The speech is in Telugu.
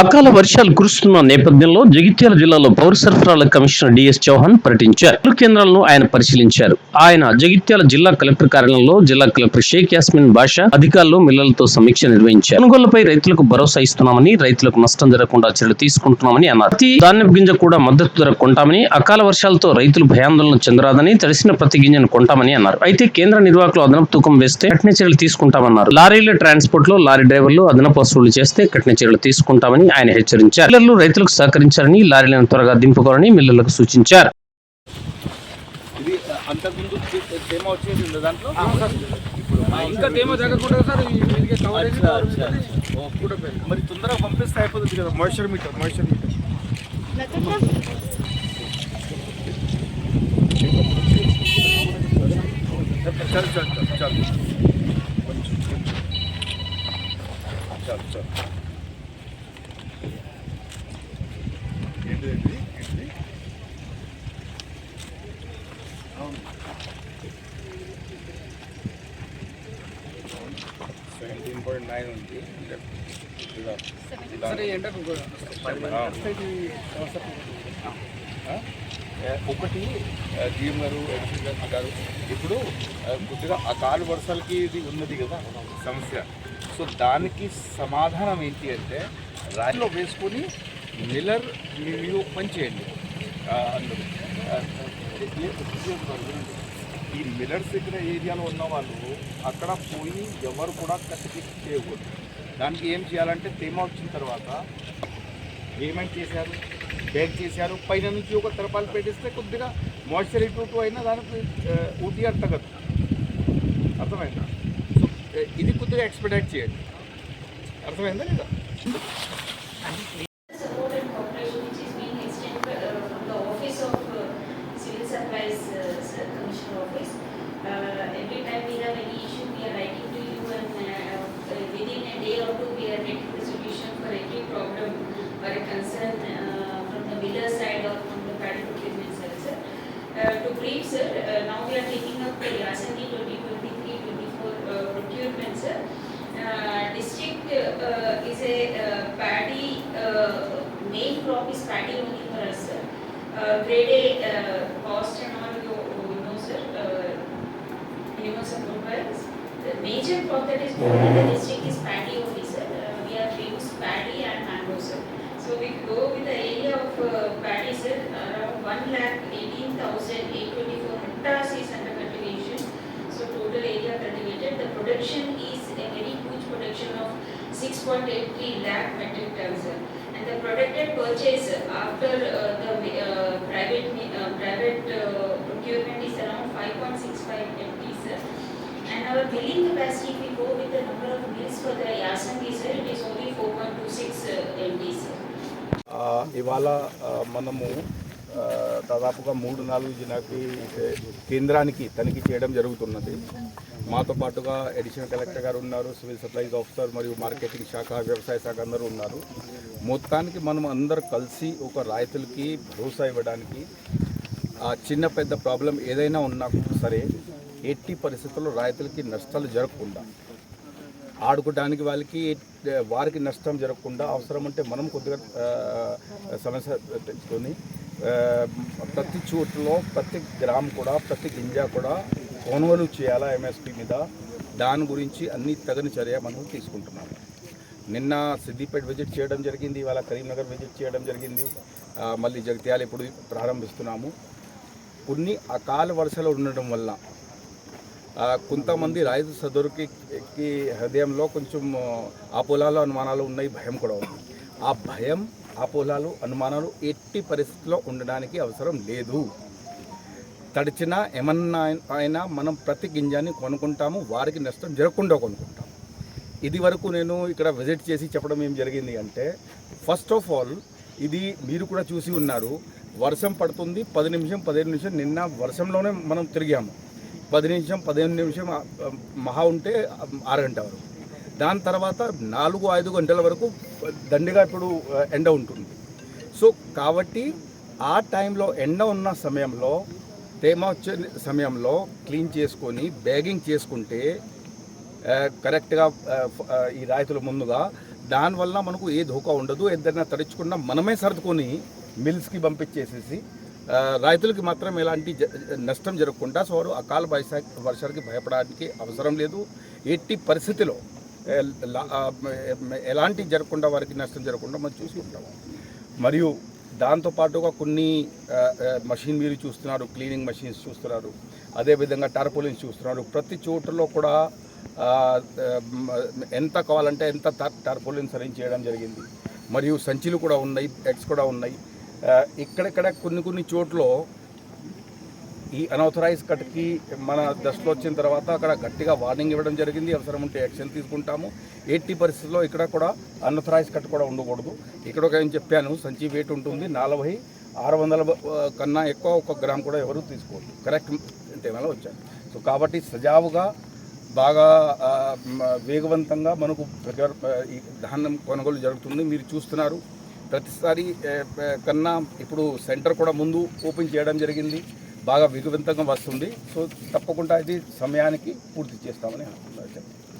అకాల వర్షాలు కురుస్తున్న నేపథ్యంలో జగిత్యాల జిల్లాలో పౌర సరఫరాల కమిషనర్ డిఎస్ చౌహాన్ పర్యటించారు. పలు కేంద్రాలను ఆయన పరిశీలించారు. ఆయన జగిత్యాల జిల్లా కలెక్టర్ కార్యాలయంలో జిల్లా కలెక్టర్ షేక్ యాస్మిన్ బాషా అధికారులు మిల్లలతో సమీక్ష నిర్వహించారు. కొనుగోళ్ళపై రైతులకు భరోసా ఇస్తున్నామని రైతులకు నష్టం జరగకుండా చర్యలు తీసుకుంటున్నామని అన్నారు. ప్రతి ధాన్యం గింజ కూడా మద్దతు ధర కొంటామని అకాల వర్షాలతో రైతులు భయాందోళన చెందరాదని తడిసిన ప్రతి గింజను కొంటామని అన్నారు. అయితే కేంద్ర నిర్వాహకులు అదనపు తూకం వేస్తే కఠిన చర్యలు తీసుకుంటామన్నారు. లారీల ట్రాన్స్పోర్ట్లో లారీ డ్రైవర్లు అదనపు వసూలు చేస్తే కఠిన చర్యలు తీసుకుంటామని ఆయన హెచ్చరించారు. మిల్లర్లు రైతులకు సహకరించారని లారీలను త్వరగా దింపుకోవాలని మిల్లర్లకు సూచించారు. మరి తొందరగా పంపిస్తే అయిపోతుంది కదా మాయిశ్చర్ మీటర్ మాయిశ్చర్ మీటర్ చల్ చల్ చల్ చల్. కొంచెం కొంచెం చల్ చల్ ఏంటి ఏంటి ఏంటి సెవెంటీన్ పాయింట్ నైన్ ఉంది ఒకటి ఆ, జీఎం గారు ఎడిషన్ గారు ఇప్పుడు కొద్దిగా ఆ కాలు వర్షాలకి ఇది ఉన్నది కదా సమస్య సో దానికి సమాధానం ఏంటి అంటే రాయిలో వేసుకొని మిల్లర్ మీరు పనిచేయండి. చేయండి అందులో. ఈ మిల్లర్స్ దగ్గర ఏరియాలో ఉన్న వాళ్ళు అక్కడ పోయి ఎవరు కూడా కట్టి చేయకూడదు. దానికి ఏం చేయాలంటే తేమ వచ్చిన తర్వాత పేమెంట్ చేశారు బ్యాగ్ చేశారు పైన నుంచి ఒక తరపాలు పెట్టిస్తే కొద్దిగా మాయిశ్చర్ ఇటు అయినా దానికి ఊటీ తగ్గదు అర్థమైందా? సో ఇది కొద్దిగా ఎక్స్పెక్ట్ చేయండి. అర్థమైందా లేదా? Support and cooperation which is being extended from the office of uh, Civil Supplies uh, Commissioner Office. Uh, Every time we have any issue, we are writing to you and uh, within a day or two, we are getting the solution for every problem or a concern from the miller side or from the paddy procurement side, sir. To brief, sir, now we are taking up the Yasaki 2023-24 uh, procurement, sir. District is a paddy, main crop is paddy only for us, sir. Uh, Grade A uh, cost and all, you you know, sir, uh, you know, some profiles. The major crop that is grown in the district is paddy only, sir. Uh, We have used paddy and mango, sir. So we go with the area of uh, paddy, sir, around one lakh eighteen thousand eight twenty-four hectares is under cultivation. So total area cultivated, the production is a very huge production of six point eight three lakh metric tons. sir. And the projected purchase after uh, the uh, private, uh, private uh, procurement is around five point six five And our billing capacity, if we go with the number of bills for the Yasan sir, it is only four point two six MT, sir. ఇవాళ మనము దాదాపుగా మూడు నాలుగు జిల్లాకి కేంద్రానికి తనిఖీ చేయడం జరుగుతున్నది. మాతో పాటుగా అడిషనల్ కలెక్టర్ గారు ఉన్నారు సివిల్ సప్లైస్ ఆఫీసర్ మరియు మార్కెటింగ్ శాఖ వ్యవసాయ శాఖ అందరూ ఉన్నారు. మొత్తానికి మనం అందరు కలిసి ఒక రైతులకి భరోసా ఇవ్వడానికి ఆ చిన్న పెద్ద ప్రాబ్లం ఏదైనా ఉన్నా సరే ఎట్టి పరిస్థితుల్లో రైతులకి నష్టాలు జరగకుండా ఆడుకోవడానికి వాళ్ళకి వారికి నష్టం జరగకుండా అవసరం అంటే మనం కొద్దిగా సమస్య తెచ్చుకొని ప్రతి చోటులో ప్రతి గ్రామ్ కూడా ప్రతి గింజ కూడా కొనుగోలు చేయాలా ఎంఎస్పి మీద? దాని గురించి అన్ని తగిన చర్య మనం తీసుకుంటున్నాము నిన్న సిద్దిపేట విజిట్ చేయడం జరిగింది ఇవాళ కరీంనగర్ విజిట్ చేయడం జరిగింది. మళ్ళీ జగిత్యాల ఇప్పుడు ప్రారంభిస్తున్నాము. కొన్ని అకాల వర్షాలు ఉండడం వల్ల కొంతమంది రైతు సదరుకి హృదయంలో కొంచెం ఆ అనుమానాలు ఉన్నాయి భయం కూడా ఉంది. ఆ భయం ఆ పొలాలు అనుమానాలు ఎట్టి పరిస్థితిలో ఉండడానికి అవసరం లేదు. తడిచినా ఏమన్నా అయినా మనం ప్రతి గింజాన్ని కొనుక్కుంటాము వారికి నష్టం జరగకుండా కొనుక్కుంటాం ఇది వరకు నేను ఇక్కడ విజిట్ చేసి చెప్పడం ఏం జరిగింది అంటే ఫస్ట్ ఆఫ్ ఆల్ ఇది మీరు కూడా చూసి ఉన్నారు. వర్షం పడుతుంది పది నిమిషం పదిహేను నిమిషం నిన్న వర్షంలోనే మనం తిరిగాము. పది నిమిషం పదిహేను నిమిషం మహా ఉంటే ఆరు గంట వరకు. దాని తర్వాత నాలుగు ఐదు గంటల వరకు దండిగా ఇప్పుడు ఎండ ఉంటుంది. సో కాబట్టి ఆ టైంలో ఎండ ఉన్న సమయంలో తేమ వచ్చే సమయంలో క్లీన్ చేసుకొని బ్యాగింగ్ చేసుకుంటే కరెక్ట్గా ఈ రాయితుల ముందుగా దానివల్ల మనకు ఏ ధోకా ఉండదు. ఏదైనా తడుచుకున్నా మనమే సర్దుకొని మిల్స్కి పంపించేసేసి రైతులకి మాత్రం ఎలాంటి జ- నష్టం జరగకుండా సో వారు అకాల వైశాఖ వర్షాలకి భయపడడానికి అవసరం లేదు. ఎట్టి పరిస్థితిలో ఎలాంటి జరగకుండా వారికి నష్టం జరగకుండా మనం చూసి ఉంటాము మరియు దాంతోపాటుగా కొన్ని మషిన్ మీరు చూస్తున్నారు క్లీనింగ్ మషిన్స్ చూస్తున్నారు అదేవిధంగా టార్పోలిన్స్ చూస్తున్నారు. ప్రతి చోటులో కూడా ఎంత కావాలంటే ఎంత టర్పోలిన్స్ అరేంజ్ చేయడం జరిగింది. మరియు సంచులు కూడా ఉన్నాయి ఎగ్స్ కూడా ఉన్నాయి. ఇక్కడెక్కడ కొన్ని కొన్ని చోట్ల ఈ అనౌథరైజ్ కట్కి మన దశలో వచ్చిన తర్వాత అక్కడ గట్టిగా వార్నింగ్ ఇవ్వడం జరిగింది. అవసరం ఉంటే యాక్షన్ తీసుకుంటాము. ఎట్టి పరిస్థితుల్లో ఇక్కడ కూడా అనౌథరైజ్ కట్ కూడా ఉండకూడదు. ఇక్కడ ఒక ఏం చెప్పాను సంచి వెయిట్ ఉంటుంది. నలభై ఆరు వందల కన్నా ఎక్కువ ఒక గ్రామ్ కూడా ఎవరు తీసుకోవద్దు. కరెక్ట్ తేమలో వచ్చాను. సో కాబట్టి సజావుగా బాగా వేగవంతంగా మనకు ప్రజా- ఈ ధాన్యం కొనుగోలు జరుగుతుంది. మీరు చూస్తున్నారు. ప్రతిసారి కన్నా ఇప్పుడు సెంటర్ కూడా ముందు ఓపెన్ చేయడం జరిగింది. బాగా వేగవంతంగా వస్తుంది. సో తప్పకుండా ఇది సమయానికి పూర్తి చేస్తామని అనుకుంటున్నాను.